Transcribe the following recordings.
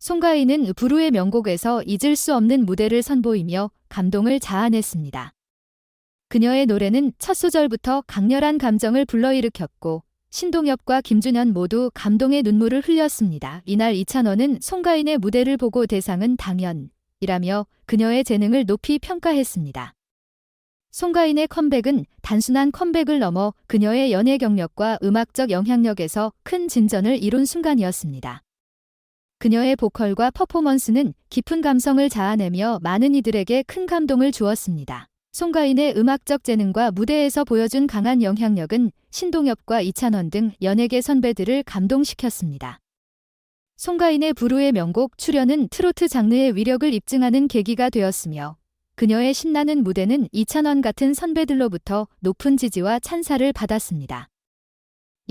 송가인은 부르의 명곡에서 잊을 수 없는 무대를 선보이며 감동을 자아냈습니다. 그녀의 노래는 첫 소절부터 강렬한 감정을 불러일으켰고 신동엽과 김준현 모두 감동의 눈물을 흘렸습니다. 이날 이찬원은 송가인의 무대를 보고 대상은 당연이라며 그녀의 재능을 높이 평가했습니다. 송가인의 컴백은 단순한 컴백을 넘어 그녀의 연예 경력과 음악적 영향력에서 큰 진전을 이룬 순간이었습니다. 그녀의 보컬과 퍼포먼스는 깊은 감성을 자아내며 많은 이들에게 큰 감동을 주었습니다. 송가인의 음악적 재능과 무대에서 보여준 강한 영향력은 신동엽과 이찬원 등 연예계 선배들을 감동시켰습니다. 송가인의 부르의 명곡 출연은 트로트 장르의 위력을 입증하는 계기가 되었으며 그녀의 신나는 무대는 이찬원 같은 선배들로부터 높은 지지와 찬사를 받았습니다.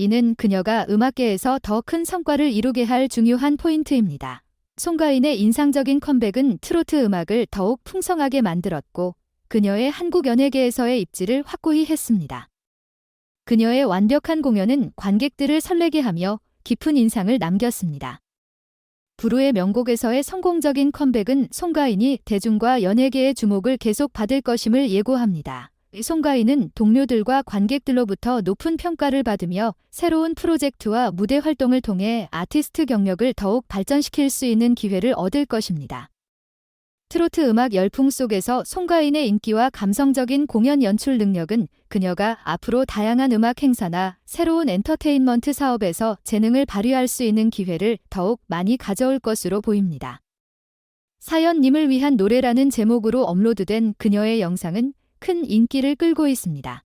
이는 그녀가 음악계에서 더 큰 성과를 이루게 할 중요한 포인트입니다. 송가인의 인상적인 컴백은 트로트 음악을 더욱 풍성하게 만들었고 그녀의 한국 연예계에서의 입지를 확고히 했습니다. 그녀의 완벽한 공연은 관객들을 설레게 하며 깊은 인상을 남겼습니다. 부르의 명곡에서의 성공적인 컴백은 송가인이 대중과 연예계의 주목을 계속 받을 것임을 예고합니다. 송가인은 동료들과 관객들로부터 높은 평가를 받으며 새로운 프로젝트와 무대 활동을 통해 아티스트 경력을 더욱 발전시킬 수 있는 기회를 얻을 것입니다. 트로트 음악 열풍 속에서 송가인의 인기와 감성적인 공연 연출 능력은 그녀가 앞으로 다양한 음악 행사나 새로운 엔터테인먼트 사업에서 재능을 발휘할 수 있는 기회를 더욱 많이 가져올 것으로 보입니다. 사연님을 위한 노래라는 제목으로 업로드된 그녀의 영상은 큰 인기를 끌고 있습니다.